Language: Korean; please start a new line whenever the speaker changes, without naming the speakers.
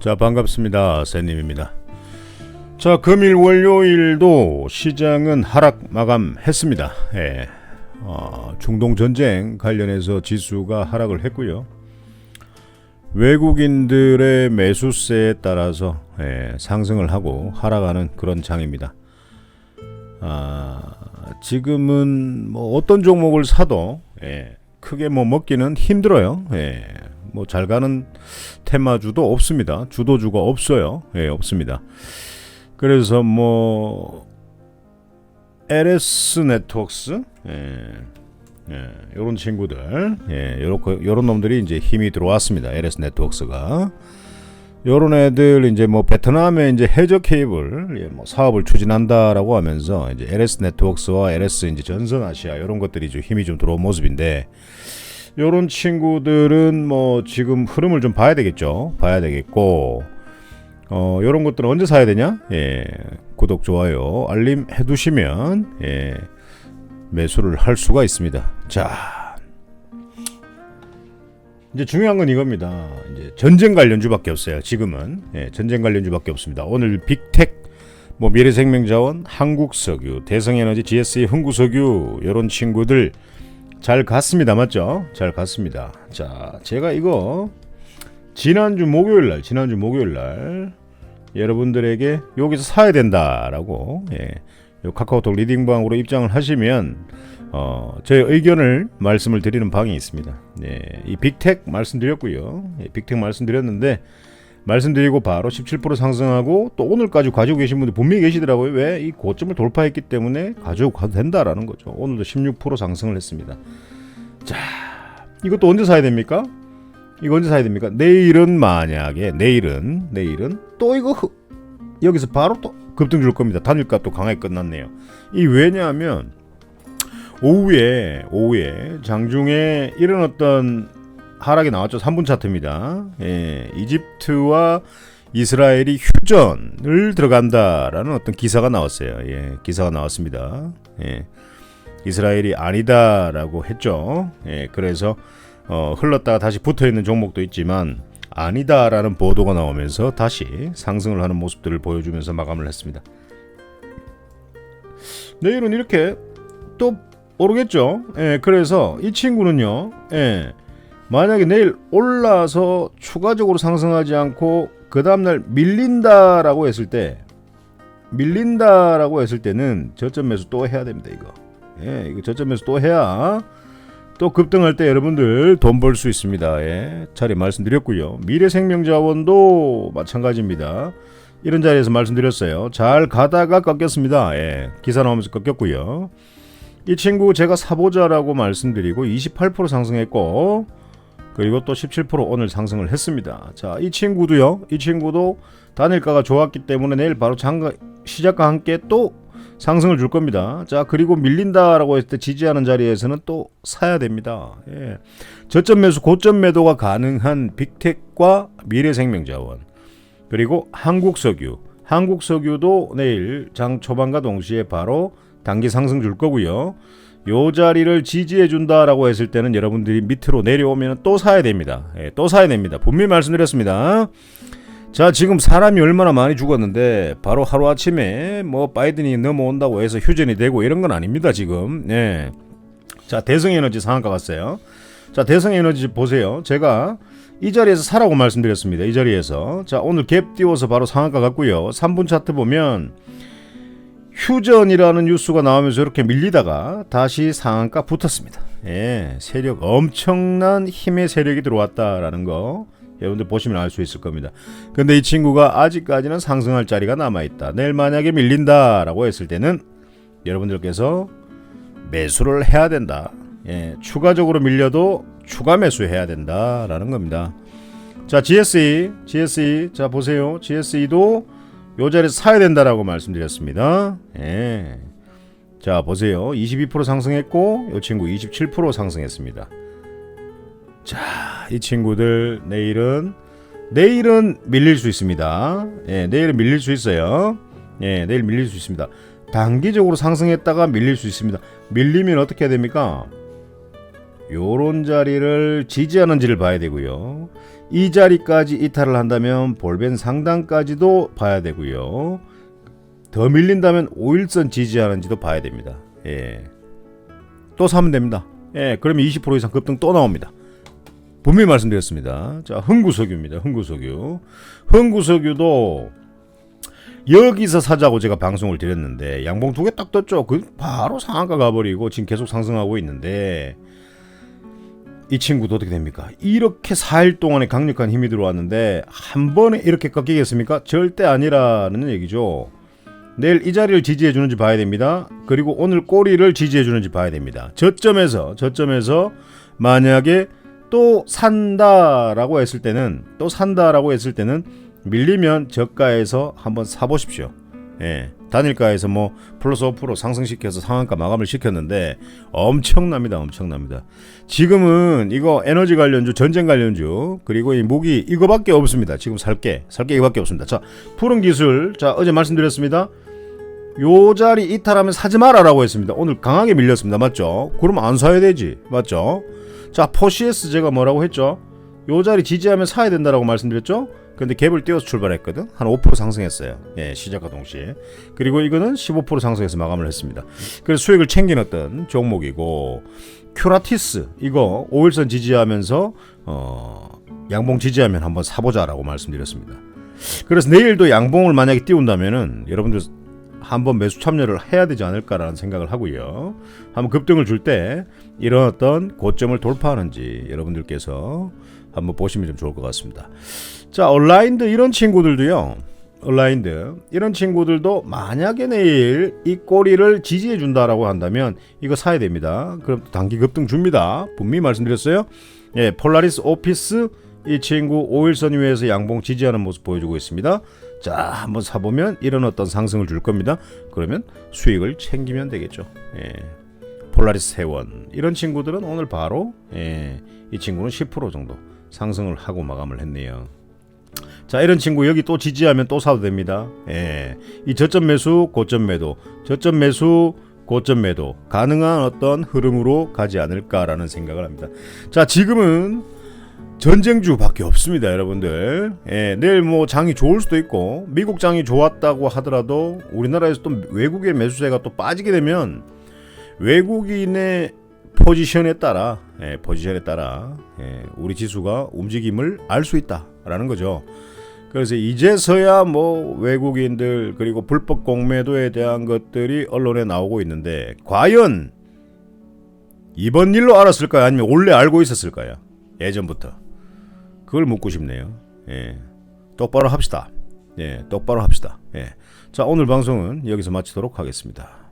자 반갑습니다. 세님입니다. 자 금일 월요일도 시장은 하락 마감했습니다. 예. 어, 중동 전쟁 관련해서 지수가 하락을 했고요. 외국인들의 매수세에 따라서 예, 상승을 하고 하락하는 그런 장입니다. 아, 지금은 뭐 어떤 종목을 사도 예, 크게 뭐 먹기는 힘들어요. 예. 뭐 잘 가는 테마주도 없습니다. 주도주가 없어요. 예, 없습니다. 그래서 뭐 LS 네트워크스 예. 예, 요런 친구들 예, 요렇게 요런 놈들이 이제 힘이 들어왔습니다. LS 네트워크스가 요런 애들 이제 뭐 베트남에 이제 해저 케이블 예, 뭐 사업을 추진한다라고 하면서 이제 LS 네트워크스와 LS 이제 전선 아시아 이런 것들이 좀 힘이 좀 들어온 모습인데 요런 친구들은 뭐 지금 흐름을 좀 봐야 되겠죠. 봐야 되겠고 어 요런 것들은 언제 사야 되냐? 예. 구독 좋아요 알림 해 두시면 예. 매수를 할 수가 있습니다. 자. 이제 중요한 건 이겁니다. 이제 전쟁 관련주밖에 없어요. 지금은 예, 전쟁 관련주밖에 없습니다. 오늘 빅텍, 뭐 미래생명자원, 한국석유, 대성에너지, GSE, 흥구석유 이런 친구들 잘 갔습니다. 맞죠? 잘 갔습니다. 자, 제가 이거 지난주 목요일 날, 지난주 목요일 날 여러분들에게 여기서 사야 된다라고 예. 요 카카오톡 리딩방으로 입장을 하시면 어, 제 의견을 말씀을 드리는 방이 있습니다. 예, 이 빅텍 말씀드렸고요. 예, 빅텍 말씀드렸는데 말씀드리고 바로 17% 상승하고 또 오늘까지 가지고 계신 분들 분명히 계시더라고요. 왜? 이 고점을 돌파했기 때문에 가지고 가도 된다라는 거죠. 오늘도 16% 상승을 했습니다. 자, 이것도 언제 사야 됩니까? 이거 언제 사야 됩니까? 내일은 만약에 내일은 내일은 또 이거 흐- 여기서 바로 또 급등 줄 겁니다. 단일가 또 강하게 끝났네요. 이 왜냐하면 오후에 오후에 장중에 어떤 하락이 나왔죠. 3분 차트입니다. 예, 이집트와 이스라엘이 휴전을 들어간다라는 어떤 기사가 나왔어요. 예, 기사가 나왔습니다. 예, 이스라엘이 아니다라고 했죠. 예, 그래서 어, 흘렀다가 다시 붙어 있는 종목도 있지만 아니다라는 보도가 나오면서 다시 상승을 하는 모습들을 보여주면서 마감을 했습니다. 내일은 이렇게 또 오르겠죠. 예, 그래서 이 친구는요. 예, 만약에 내일 올라서 추가적으로 상승하지 않고 그 다음날 밀린다라고 했을 때 밀린다라고 했을 때는 저점 매수 또 해야 됩니다 이거. 예 이거 저점 매수 또 해야 또 급등할 때 여러분들 돈 벌 수 있습니다. 예 자리 말씀드렸고요. 미래생명자원도 마찬가지입니다. 이런 자리에서 말씀드렸어요. 잘 가다가 꺾였습니다. 예 기사 나오면서 꺾였고요. 이 친구 제가 사보자라고 말씀드리고 28% 상승했고 그리고 또 17% 오늘 상승을 했습니다. 자, 이 친구도요. 이 친구도 단일가가 좋았기 때문에 내일 바로 장가 시작과 함께 또 상승을 줄 겁니다. 자, 그리고 밀린다라고 했을 때 지지하는 자리에서는 또 사야 됩니다. 예. 저점 매수, 고점 매도가 가능한 빅텍과 미래생명자원 그리고 한국석유, 한국석유도 내일 장 초반과 동시에 바로 단기 상승 줄 거고요. 요 자리를 지지해 준다라고 했을 때는 여러분들이 밑으로 내려오면 또 사야 됩니다. 예, 또 사야 됩니다. 분명히 말씀드렸습니다. 자, 지금 사람이 얼마나 많이 죽었는데 바로 하루 아침에 뭐 바이든이 넘어온다고 해서 휴전이 되고 이런 건 아닙니다, 지금. 예. 자, 대성 에너지 상한가 갔어요. 자, 대성 에너지 보세요. 제가 이 자리에서 사라고 말씀드렸습니다. 이 자리에서. 자, 오늘 갭 띄워서 바로 상한가 갔고요. 3분 차트 보면 휴전이라는 뉴스가 나오면서 이렇게 밀리다가 다시 상한가 붙었습니다. 예, 세력 엄청난 힘의 세력이 들어왔다라는 거 여러분들 보시면 알 수 있을 겁니다. 근데 이 친구가 아직까지는 상승할 자리가 남아 있다. 내일 만약에 밀린다라고 했을 때는 여러분들께서 매수를 해야 된다. 예, 추가적으로 밀려도 추가 매수해야 된다라는 겁니다. 자, GSE, GSE, 자 보세요. GSE도 요 자리에서 사야 된다라고 말씀드렸습니다. 예. 자 보세요. 22% 상승했고 이 친구 27% 상승했습니다. 자, 이 친구들 내일은 내일은 밀릴 수 있습니다. 예, 내일은 밀릴 수 있어요. 예, 내일 밀릴 수 있습니다. 단기적으로 상승했다가 밀릴 수 있습니다. 밀리면 어떻게 해야 됩니까? 요런 자리를 지지하는지를 봐야 되고요. 이 자리까지 이탈을 한다면 볼벤 상단까지도 봐야 되고요. 더 밀린다면 5일선 지지하는지도 봐야 됩니다. 예. 또 사면 됩니다. 예, 그러면 20% 이상 급등 또 나옵니다. 분명히 말씀드렸습니다. 자, 흥구석유입니다. 흥구석유. 흥구석유도 여기서 사자고 제가 방송을 드렸는데 양봉 두 개 딱 떴죠. 그 바로 상한가 가버리고 지금 계속 상승하고 있는데 이 친구도 어떻게 됩니까? 이렇게 4일 동안에 강력한 힘이 들어왔는데 한 번에 이렇게 꺾이겠습니까? 절대 아니라는 얘기죠. 내일 이 자리를 지지해 주는지 봐야 됩니다. 그리고 오늘 꼬리를 지지해 주는지 봐야 됩니다. 저점에서 저점에서 만약에 또 산다라고 했을 때는 또 산다라고 했을 때는 밀리면 저가에서 한번 사 보십시오. 예. 단일가에서 뭐 플러스 5% 상승시켜서 상한가 마감을 시켰는데 엄청납니다. 엄청납니다. 지금은 이거 에너지 관련주, 전쟁 관련주, 그리고 이 무기 이거밖에 없습니다. 지금 살게. 살게 이거밖에 없습니다. 자, 푸른 기술. 자, 어제 말씀드렸습니다. 요 자리 이탈하면 사지 마라라고 했습니다. 오늘 강하게 밀렸습니다. 맞죠? 그러면 안 사야 되지. 맞죠? 자, 포시에스 제가 뭐라고 했죠? 요 자리 지지하면 사야 된다라고 말씀드렸죠? 근데 갭을 띄워서 출발했거든. 한 5% 상승했어요. 예, 시작과 동시에. 그리고 이거는 15% 상승해서 마감을 했습니다. 그래서 수익을 챙긴 어떤 종목이고 큐라티스 이거 5일선 지지하면서 어, 양봉 지지하면 한번 사보자라고 말씀드렸습니다. 그래서 내일도 양봉을 만약에 띄운다면은 여러분들 한번 매수 참여를 해야 되지 않을까라는 생각을 하고요. 한번 급등을 줄 때 이런 어떤 고점을 돌파하는지 여러분들께서 한번 보시면 좀 좋을 것 같습니다. 자, 온라인드 이런 친구들도요. 온라인드 이런 친구들도 만약에 내일 이 꼬리를 지지해 준다라고 한다면 이거 사야 됩니다. 그럼 단기 급등 줍니다. 분명히 말씀드렸어요. 예, 폴라리스 오피스 이 친구 5일선 위에서 양봉 지지하는 모습 보여주고 있습니다. 자, 한번 사보면 이런 어떤 상승을 줄 겁니다. 그러면 수익을 챙기면 되겠죠. 예. 폴라리스 세원 이런 친구들은 오늘 바로 예, 이 친구는 10% 정도 상승을 하고 마감을 했네요. 자 이런 친구 여기 또 지지하면 또 사도 됩니다. 예, 이 저점 매수 고점 매도 저점 매수 고점 매도 가능한 어떤 흐름으로 가지 않을까라는 생각을 합니다. 자 지금은 전쟁주밖에 없습니다, 여러분들. 예, 내일 뭐 장이 좋을 수도 있고 미국 장이 좋았다고 하더라도 우리나라에서 또 외국의 매수세가 또 빠지게 되면 외국인의 포지션에 따라 예, 포지션에 따라 예, 우리 지수가 움직임을 알 수 있다라는 거죠. 그래서 이제서야 뭐 외국인들 그리고 불법 공매도에 대한 것들이 언론에 나오고 있는데 과연 이번 일로 알았을까요? 아니면 원래 알고 있었을까요? 예전부터 그걸 묻고 싶네요. 예, 똑바로 합시다. 예, 똑바로 합시다. 예, 자 오늘 방송은 여기서 마치도록 하겠습니다.